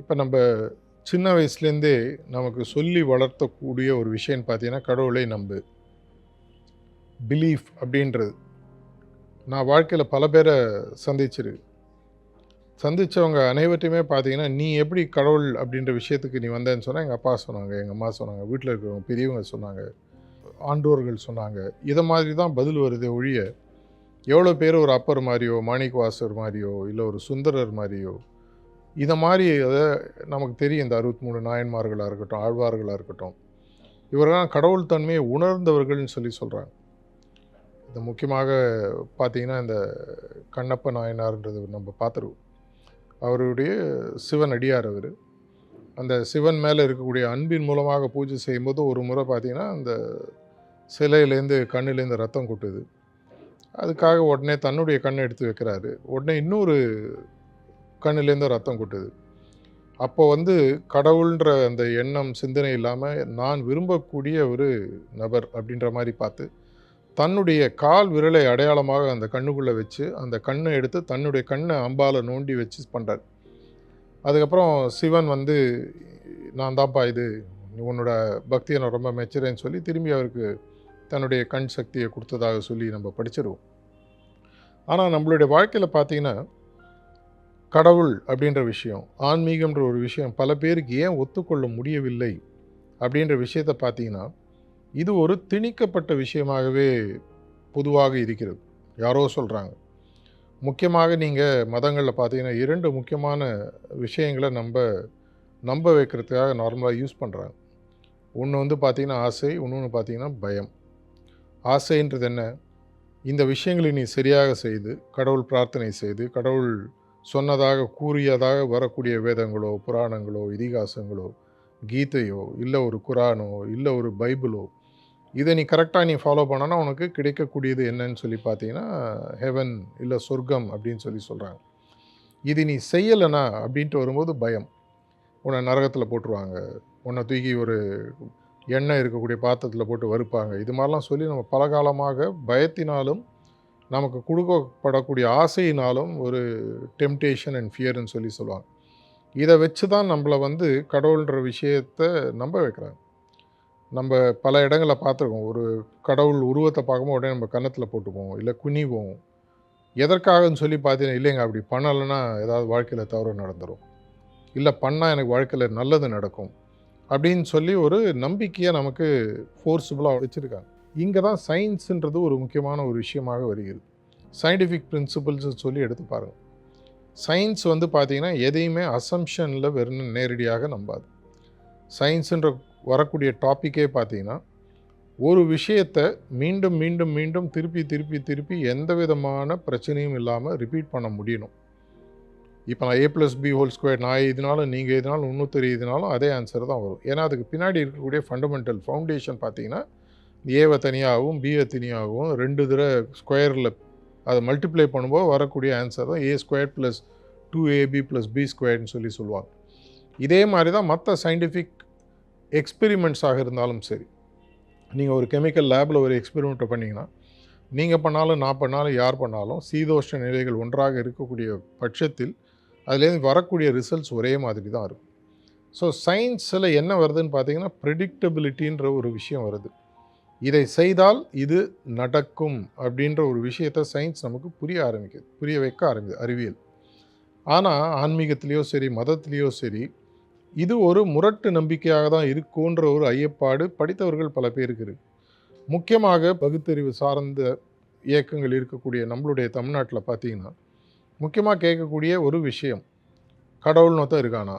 இப்போ நம்ம சின்ன வயசுலேருந்தே நமக்கு சொல்லி வளர்த்தக்கூடிய ஒரு விஷயம்னு பார்த்தீங்கன்னா கடவுளை நம்பு. பிலீஃப் அப்படின்றது. நான் வாழ்க்கையில் பல பேரை சந்திச்சிருக்கு சந்தித்தவங்க அனைவற்றையுமே பார்த்தீங்கன்னா நீ எப்படி கடவுள்? அப்படின்ற விஷயத்துக்கு நீ வந்தேன்னு சொன்னால் எங்கள் அப்பா சொன்னாங்க எங்கள் அம்மா சொன்னாங்க வீட்டில் இருக்கிறவங்க பெரியவங்க சொன்னாங்க ஆண்டோர்கள் சொன்னாங்க. இதை மாதிரி தான் பதில் வருதே ஒழிய எவ்வளோ பேர் ஒரு அப்பர் மாதிரியோ மாணிக்கவாசர் மாதிரியோ இல்லை ஒரு சுந்தரர் மாதிரியோ இதை மாதிரி அதை நமக்கு தெரியும் இந்த அறுபத்தி மூணு நாயன்மார்களாக இருக்கட்டும் ஆழ்வார்களாக இருக்கட்டும். இவரெல்லாம் கடவுள் தன்மையை உணர்ந்தவர்கள்னு சொல்லி சொல்கிறாங்க இது முக்கியமாக பார்த்தீங்கன்னா இந்த கண்ணப்ப நாயனார்ன்றது நம்ம பார்த்துருவோம். அவருடைய சிவன் அடியார் அவர். அந்த சிவன் மேலே இருக்கக்கூடிய அன்பின் மூலமாக பூஜை செய்யும்போது ஒரு முறை பார்த்திங்கன்னா அந்த சிலையிலேருந்து கண்ணிலேருந்து ரத்தம் கொட்டுது. அதுக்காக உடனே தன்னுடைய கண்ணை எடுத்து வைக்கிறாரு. உடனே இன்னொரு கண்ணிலேருந்து ரத்தம் கொட்டுது. அப்போ வந்து கடவுள்ன்ற அந்த எண்ணம் சிந்தனை இல்லாமல் நான் விரும்பக்கூடிய ஒரு நபர் அப்படின்ற மாதிரி பார்த்து தன்னுடைய கால் விரலை அடையாளமாக அந்த கண்ணுக்குள்ளே வச்சு அந்த கண்ணை எடுத்து தன்னுடைய கண்ணை அம்பால் நோண்டி வச்சு பண்ணுறார் அதுக்கப்புறம் சிவன் வந்து நான் தான்ப்பா இது உன்னோட பக்தியை நான் ரொம்ப மெச்சுறேன்னு சொல்லி திரும்பி அவருக்கு தன்னுடைய கண் சக்தியை கொடுத்ததாக சொல்லி நம்ம படிச்சிருவோம். ஆனால் நம்மளுடைய வாழ்க்கையில் பார்த்தீங்கன்னா கடவுள் அப்படின்ற விஷயம் ஆன்மீகம்ன்ற ஒரு விஷயம் பல பேருக்கு ஏன் ஒத்துக்கொள்ள முடியவில்லை அப்படின்ற விஷயத்தை பார்த்தீங்கன்னா இது ஒரு திணிக்கப்பட்ட விஷயமாகவே பொதுவாக இருக்கிறது. யாரோ சொல்கிறாங்க முக்கியமாக நீங்கள் மதங்களில் பார்த்தீங்கன்னா இரண்டு முக்கியமான விஷயங்களை நம்ம நம்ப வைக்கிறதுக்காக நார்மலாக யூஸ் பண்ணுறாங்க ஒன்று வந்து பார்த்திங்கன்னா ஆசை இன்னொன்று பார்த்தீங்கன்னா பயம். ஆசைன்றது என்ன? இந்த விஷயங்களை நீ சரியாக செய்து கடவுள் பிரார்த்தனை செய்து கடவுள் சொன்னதாக கூறியதாக வரக்கூடிய வேதங்களோ புராணங்களோ இதிகாசங்களோ கீதையோ இல்லை ஒரு குரானோ இல்லை ஒரு பைபிளோ இதை நீ கரெக்டாக நீ ஃபாலோ பண்ணனா உனக்கு கிடைக்கக்கூடியது என்னன்னு சொல்லி பார்த்தீங்கன்னா ஹெவன் இல்லை சொர்க்கம் அப்படின்னு சொல்லி சொல்கிறாங்க இது நீ செய்யலைனா அப்படின்ட்டு வரும்போது பயம். உன்னை நரகத்தில் போட்டுருவாங்க. உன்னை தூக்கி ஒரு எண்ணெய் இருக்கக்கூடிய பாத்திரத்தில் போட்டு வறுப்பாங்க. இது மாதிரிலாம் சொல்லி நம்ம பல காலமாக பயத்தினாலும் நமக்கு கொடுக்கப்படக்கூடிய ஆசையினாலும் ஒரு டெம்டேஷன் அண்ட் ஃபியர்னு சொல்லி சொல்லுவாங்க. இதை வச்சு தான் நம்மளை வந்து கடவுள்ன்ற விஷயத்தை நம்ப வைக்கிறாங்க. நம்ம பல இடங்களில் பார்த்துருக்கோம். ஒரு கடவுள் உருவத்தை பார்க்கும்போது உடனே நம்ம கன்னத்தில் போட்டுக்குவோம் இல்லை குனிவோம். எதற்காகன்னு சொல்லி பார்த்தீங்கன்னா இல்லைங்க அப்படி பண்ணலைன்னா ஏதாவது வாழ்க்கையில் தவறு நடந்துடும் இல்லை பண்ணால் எனக்கு வாழ்க்கையில் நல்லது நடக்கும். அப்படின்னு சொல்லி ஒரு நம்பிக்கையை நமக்கு ஃபோர்ஸபுளாக வச்சுருக்காங்க. இங்கே தான் சயின்ஸுன்றது ஒரு முக்கியமான ஒரு விஷயமாக வருகிறது. சயின்டிஃபிக் பிரின்சிபல்ஸ்னு சொல்லி எடுத்து பாருங்கள் சயின்ஸ் வந்து பார்த்திங்கன்னா எதையுமே அசம்ஷனில் வெறும் நேரடியாக நம்பாது. சயின்ஸுன்ற வரக்கூடிய டாப்பிக்கே பார்த்தீங்கன்னா ஒரு விஷயத்தை மீண்டும் மீண்டும் மீண்டும் திருப்பி திருப்பி திருப்பி எந்த விதமான பிரச்சனையும் இல்லாமல் ரிப்பீட் பண்ண முடியணும். இப்போ நான் A plus B whole square நான் எழுதினாலும் நீங்கள் எழுதினாலும் இன்னொருத்தர் தெரியுதுனாலும் அதே ஆன்சர் தான் வரும். ஏன்னா அதுக்கு பின்னாடி இருக்கக்கூடிய ஃபண்டமெண்டல் ஃபவுண்டேஷன் பார்த்தீங்கன்னா ஏவை தனியாகவும் பிஏ தனியாகவும் ரெண்டு தடவை ஸ்கொயரில் அதை மல்டிப்ளை பண்ணும்போது வரக்கூடிய ஆன்சர் தான் A square plus two AB plus B ஸ்கொயர்னு சொல்லி சொல்லுவாங்க. இதே மாதிரி தான் மற்ற சயின்டிஃபிக் எக்ஸ்பெரிமெண்ட்ஸாக இருந்தாலும் சரி. நீங்கள் ஒரு கெமிக்கல் லேபில் ஒரு எக்ஸ்பெரிமெண்ட்டை பண்ணிங்கன்னா நீங்கள் பண்ணாலும் நான் பண்ணாலும் யார் பண்ணாலும் சீதோஷ்ட நிலைகள் ஒன்றாக இருக்கக்கூடிய பட்சத்தில் அதுலேருந்து வரக்கூடிய ரிசல்ட்ஸ் ஒரே மாதிரி தான் இருக்கும். ஸோ சயின்ஸில் என்ன வருதுன்னு பார்த்தீங்கன்னா ப்ரிடிக்டபிலிட்டின்ற ஒரு விஷயம் வருது. இதை செய்தால் இது நடக்கும் அப்படின்ற ஒரு விஷயத்தை சயின்ஸ் நமக்கு புரிய ஆரம்பிக்குது புரிய வைக்க ஆரம்பிக்குது அறிவியல். ஆனால் ஆன்மீகத்திலேயோ சரி மதத்திலேயோ சரி இது ஒரு முரட்டு நம்பிக்கையாக தான் இருக்குன்ற ஒரு ஐயப்பாடு படித்தவர்கள் பல பேருக்கு இருக்கு. முக்கியமாக பகுத்தறிவு சார்ந்த இயக்கங்கள் இருக்கக்கூடிய நம்மளுடைய தமிழ்நாட்டில் பார்த்தீங்கன்னா முக்கியமாக கேட்கக்கூடிய ஒரு விஷயம் கடவுள்னு தான் இருக்கானா?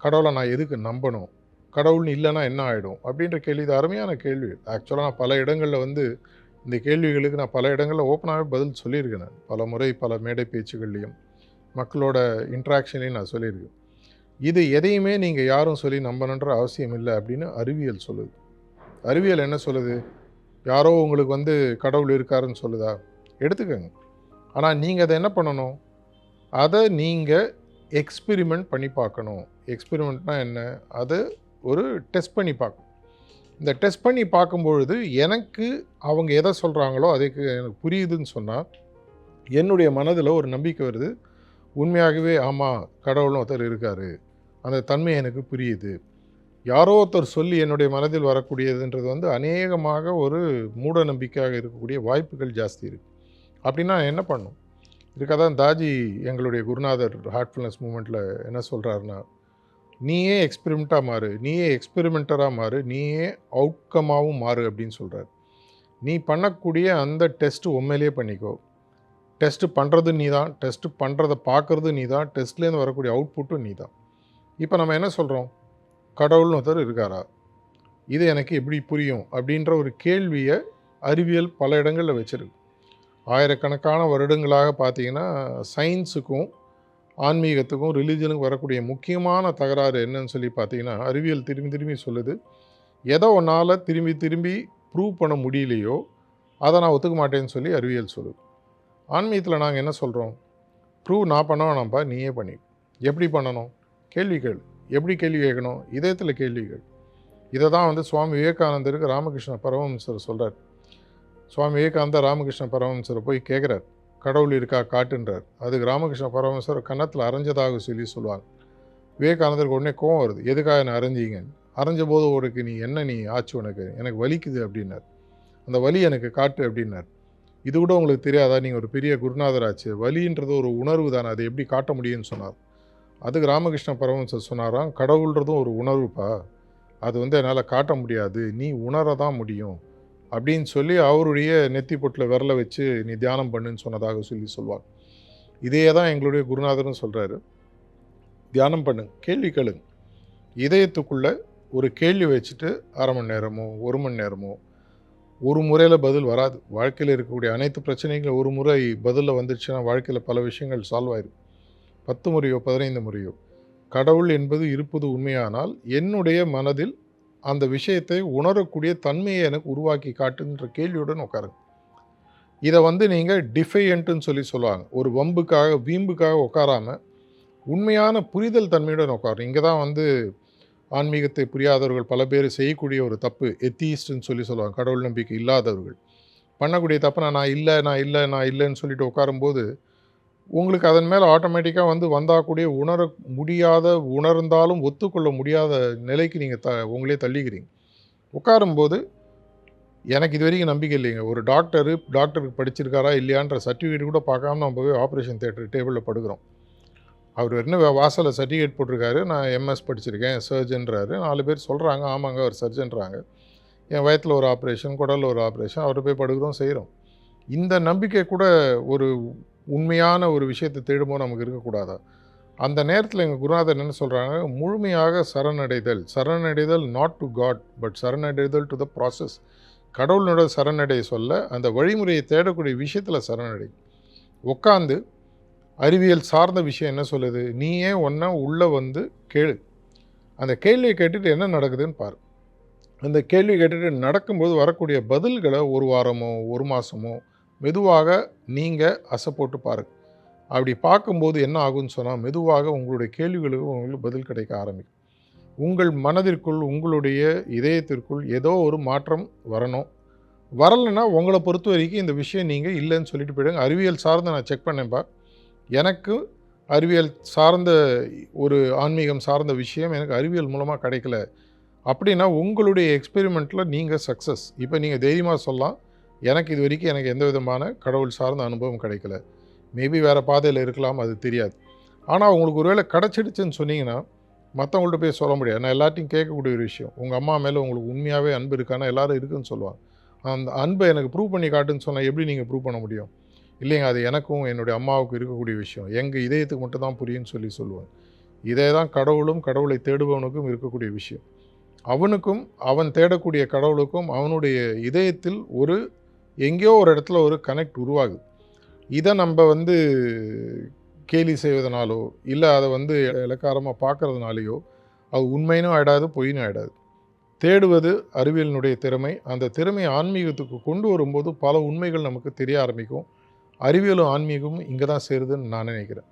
கடவுளை நான் எதுக்கு நம்பணும்? கடவுள்னு இல்லைன்னா என்ன ஆகிடும் அப்படின்ற கேள்வி. இது அருமையான கேள்வி. ஆக்சுவலாக நான் பல இடங்களில் வந்து இந்த கேள்விகளுக்கு நான் பல இடங்களில் ஓப்பனாகவே பதில் சொல்லியிருக்கேன் நான். பல முறை பல மேடை பேச்சுகள்லையும் மக்களோட இன்ட்ராக்ஷன்லையும் நான் சொல்லியிருக்கேன். இது எதையுமே நீங்கள் யாரும் சொல்லி நம்பணுன்ற அவசியம் இல்லை அப்படின்னு அறிவியல் சொல்லுது. அறிவியல் என்ன சொல்லுது? யாரோ உங்களுக்கு வந்து கடவுள் இருக்காருன்னு சொல்லுதா? எடுத்துக்கோங்க. ஆனால் நீங்கள் அதை என்ன பண்ணணும்? அதை நீங்கள் எக்ஸ்பிரிமெண்ட் பண்ணி பார்க்கணும். எக்ஸ்பிரிமெண்ட்னால் என்ன? அதை ஒரு டெஸ்ட் பண்ணி பார்க்கும். இந்த டெஸ்ட் பண்ணி பார்க்கும்பொழுது எனக்கு அவங்க எதை சொல்கிறாங்களோ அதுக்கு எனக்கு புரியுதுன்னு சொன்னால் என்னுடைய மனதில் ஒரு நம்பிக்கை வருது. உண்மையாகவே ஆமாம் கடவுளும் ஒருத்தர் இருக்கார். அந்த தன்மை எனக்கு புரியுது. யாரோ ஒருத்தர் சொல்லி என்னுடைய மனதில் வரக்கூடியதுன்றது வந்து அநேகமாக ஒரு மூட நம்பிக்கையாக இருக்கக்கூடிய வாய்ப்புகள் ஜாஸ்தி இருக்குது அப்படின்னா என்ன பண்ணும்? இதுக்காக தான் தாஜி எங்களுடைய குருநாதர் ஹார்ட்ஃபுல்னஸ் மூமெண்ட்டில் என்ன சொல்கிறாருன்னா நீயே எக்ஸ்பெரிமெண்ட்டாக மாறு நீயே எக்ஸ்பெரிமெண்டராக மாறு நீயே அவுட்கமாகவும் மாறு அப்படின்னு சொல்கிறார் நீ பண்ணக்கூடிய அந்த டெஸ்ட்டு உண்மையிலேயே பண்ணிக்கோ. டெஸ்ட்டு பண்ணுறது நீ தான் டெஸ்ட்டு பண்ணுறதை பார்க்குறது நீ தான் டெஸ்ட்லேருந்து வரக்கூடிய அவுட்புட்டும் நீ தான் இப்போ நம்ம என்ன சொல்கிறோம் கடவுள்னு ஒருத்தர் இருக்காரா? இது எனக்கு எப்படி புரியும்? அப்படின்ற ஒரு கேள்வியை அறிவியல் பல இடங்களில் வச்சிருக்கு. ஆயிரக்கணக்கான வருடங்களாக பார்த்தீங்கன்னா சயின்ஸுக்கும் ஆன்மீகத்துக்கும் ரிலீஜனுக்கும் வரக்கூடிய முக்கியமான தகராறு என்னன்னு சொல்லி பார்த்தீங்கன்னா அறிவியல் திரும்பி திரும்பி சொல்லுது. எதை ஒன்றால் திரும்பி திரும்பி ப்ரூவ் பண்ண முடியலையோ அதை நான் ஒத்துக்க மாட்டேன்னு சொல்லி அறிவியல் சொல்லுது. ஆன்மீகத்தில் நாங்கள் என்ன சொல்கிறோம் ப்ரூவ் நான் பண்ண வேணாம்ப்பா நீயே பண்ணி. எப்படி பண்ணணும்? கேள்விகள் எப்படி கேள்வி கேட்கணும்? இதயத்தில் கேள்விகள் இதை தான் வந்து சுவாமி விவேகானந்தருக்கு ராமகிருஷ்ண பரமஹம்சர் சொல்கிறார் சுவாமி விவேகானந்தர் ராமகிருஷ்ண பரமஹம்சரை போய் கேட்குறார். கடவுள் இருக்கா காட்டுன்றார். அதுக்கு ராமகிருஷ்ண பரமஹம்சர் கன்னத்தில் அரைஞ்சதாக சொல்லி சொல்லுவாங்க. விவேகானந்தருக்கு உடனே கோவம் வருது. எதுக்காக என்ன அரைஞ்சிங்க? அரைஞ்ச போது உனக்கு நீ என்ன நீ ஆச்சு உனக்கு? எனக்கு வலிக்குது அப்படின்னார். அந்த வலி எனக்கு காட்டு அப்படின்னார். இது கூட உங்களுக்கு தெரியாதா? நீங்கள் ஒரு பெரிய குருநாதர் ஆச்சு வலின்றது ஒரு உணர்வு தானே. அதை எப்படி காட்ட முடியும்னு சொன்னார். அதுக்கு ராமகிருஷ்ண பரமஹம்சர் சொன்னாராம். கடவுள்ன்றதும் ஒரு உணர்வுப்பா. அது வந்து என்னால் காட்ட முடியாது. நீ உணர தான் முடியும். அப்படின்னு சொல்லி அவருடைய நெத்தி பொட்டில் விரல வச்சு நீ தியானம் பண்ணுன்னு சொன்னதாக சொல்லி சொல்வார். இதையே தான் எங்களுடைய குருநாதரும் சொல்கிறாரு தியானம் பண்ணுங்க கேள்வி கேளுங்க. இதயத்துக்குள்ளே ஒரு கேள்வி வச்சுட்டு அரை மணி நேரமோ ஒரு மணி நேரமோ ஒரு முறையில் பதில் வராது. வாழ்க்கையில் இருக்கக்கூடிய அனைத்து பிரச்சனைகளும் ஒரு முறை பதிலில் வந்துடுச்சுன்னா வாழ்க்கையில் பல விஷயங்கள் சால்வ் ஆயிரும். பத்து முறையோ பதினைந்து முறையோ கடவுள் என்பது இருப்பது உண்மையானால் என்னுடைய மனதில் அந்த விஷயத்தை உணரக்கூடிய தன்மையை எனக்கு உருவாக்கி காட்டுன்ற கேள்வியுடன் உட்காருங்க இதை வந்து நீங்கள் டிஃபையன்ட்டுன்னு சொல்லி சொல்லுவாங்க. ஒரு வம்புக்காக வீம்புக்காக உட்காராமல் உண்மையான புரிதல் தன்மையுடன் உட்காரும் இங்கே தான் வந்து ஆன்மீகத்தை புரியாதவர்கள் பல பேர் செய்யக்கூடிய ஒரு தப்பு எத்தீஸ்ட்னு சொல்லி சொல்லுவாங்க. கடவுள் நம்பிக்கை இல்லாதவர்கள். பண்ணக்கூடிய தப்பு நான் நான் இல்லை நான் இல்லை நான் இல்லைன்னு சொல்லிட்டு உட்காரும்போது உங்களுக்கு அதன் மேலே ஆட்டோமேட்டிக்காக வந்து வந்தால் கூடிய உணர முடியாத உணர்ந்தாலும் ஒத்துக்கொள்ள முடியாத நிலைக்கு நீங்கள் த உங்களே தள்ளிக்கிறீங்க. உட்காரும்போது எனக்கு இது வரைக்கும் நம்பிக்கை இல்லைங்க. ஒரு டாக்டரு டாக்டருக்கு படிச்சிருக்காரா இல்லையான்ற சர்டிஃபிகேட் கூட பார்க்காம நம்ம போய் ஆப்ரேஷன் தேட்டர் டேபிளில் படுக்கிறோம். அவர் என்ன வாசலில் சர்டிஃபிகேட் போட்டிருக்காரு நான் எம்எஸ் படிச்சிருக்கேன் சர்ஜன்றாரு நாலு பேர் சொல்கிறாங்க ஆமாங்க அவர் சர்ஜன்றாங்க என் வயத்தில் ஒரு ஆப்ரேஷன் குடலில் ஒரு ஆப்ரேஷன் அவரை போய் படுக்கிறோம் செய்கிறோம் இந்த நம்பிக்கை கூட ஒரு உண்மையான ஒரு விஷயத்தை தேடுமோ நமக்கு இருக்கக்கூடாதா? அந்த நேரத்தில் எங்கள் குருநாதர் என்ன சொல்கிறாங்க முழுமையாக சரணடைதல். சரணடைதல் நாட் டு காட் பட் சரணடைதல் டு த ப்ராசஸ் கடவுளோட சரணடை சொல்ல அந்த வழிமுறையை தேடக்கூடிய விஷயத்தில் சரணடை. உட்காந்து அறிவியல் சார்ந்த விஷயம் என்ன சொல்லுது? நீயே ஒன்றா உள்ளே வந்து கேளு. அந்த கேள்வியை கேட்டுட்டு என்ன நடக்குதுன்னு பாரு. அந்த கேள்வி கேட்டுட்டு நடக்கும்போது வரக்கூடிய பதில்களை ஒரு வாரமோ ஒரு மாதமோ மெதுவாக நீங்கள் அசை போட்டு பாருங்கள் அப்படி பார்க்கும்போது என்ன ஆகும்னு சொன்னால் மெதுவாக உங்களுடைய கேள்விகளுக்கு உங்களுக்கு பதில் கிடைக்க ஆரம்பிக்கும். உங்கள் மனதிற்குள் உங்களுடைய இதயத்திற்குள் ஏதோ ஒரு மாற்றம் வரணும். வரலைன்னா உங்களை பொறுத்த வரைக்கும் இந்த விஷயம் நீங்கள் இல்லைன்னு சொல்லிட்டு போயிடுங்க. அறிவியல் சார்ந்து நான் செக் பண்ணேன்ப்பா எனக்கு அறிவியல் சார்ந்த ஒரு ஆன்மீகம் சார்ந்த விஷயம் எனக்கு அறிவியல் மூலமாக கிடைக்கல. அப்படின்னா உங்களுடைய எக்ஸ்பெரிமெண்ட்டில் நீங்கள் சக்ஸஸ் இப்போ நீங்கள் தைரியமாக சொல்லலாம். எனக்கு இது வரைக்கும் எனக்கு எந்த விதமான கடவுள் சார்ந்த அனுபவம் கிடைக்கல. மேபி வேறு பாதையில் இருக்கலாம் அது தெரியாது. ஆனால் உங்களுக்கு ஒருவேளை கிடச்சிடுச்சுன்னு சொன்னீங்கன்னா மற்றவங்கள்ட்ட போய் சொல்ல முடியாது. நான் எல்லாத்தையும் கேட்கக்கூடிய ஒரு விஷயம் உங்கள் அம்மா மேலே உங்களுக்கு உண்மையாகவே அன்பு இருக்கானா? எல்லோரும் இருக்குன்னு சொல்லுவாங்க. அந்த அன்பை எனக்கு ப்ரூவ் பண்ணி காட்டுன்னு சொன்னால் எப்படி நீங்கள் ப்ரூவ் பண்ண முடியும்? இல்லைங்க அது எனக்கும் என்னுடைய அம்மாவுக்கும் இருக்கக்கூடிய விஷயம். எங்கள் இதயத்துக்கு மட்டும் தான் புரியும்னு சொல்லி சொல்லுவேன். இதே தான் கடவுளும் கடவுளை தேடுபவனுக்கும் இருக்கக்கூடிய விஷயம். அவனுக்கும் அவன் தேடக்கூடிய கடவுளுக்கும் அவனுடைய இதயத்தில் ஒரு எங்கேயோ ஒரு இடத்துல ஒரு கனெக்ட் உருவாகுது. இதை நம்ம வந்து கேலி செய்வதனாலோ இல்லை அதை வந்து இலக்காரமாக பார்க்கறதுனாலையோ அது உண்மையினும் ஆயிடாது பொய்னும் ஆயிடாது. தேடுவது அறிவியலினுடைய திறமை. அந்த திறமை ஆன்மீகத்துக்கு கொண்டு வரும்போது பல உண்மைகள் நமக்கு தெரிய ஆரம்பிக்கும். அறிவியலும் ஆன்மீகமும் இங்கே தான் சேருதுன்னு நான் நினைக்கிறேன்.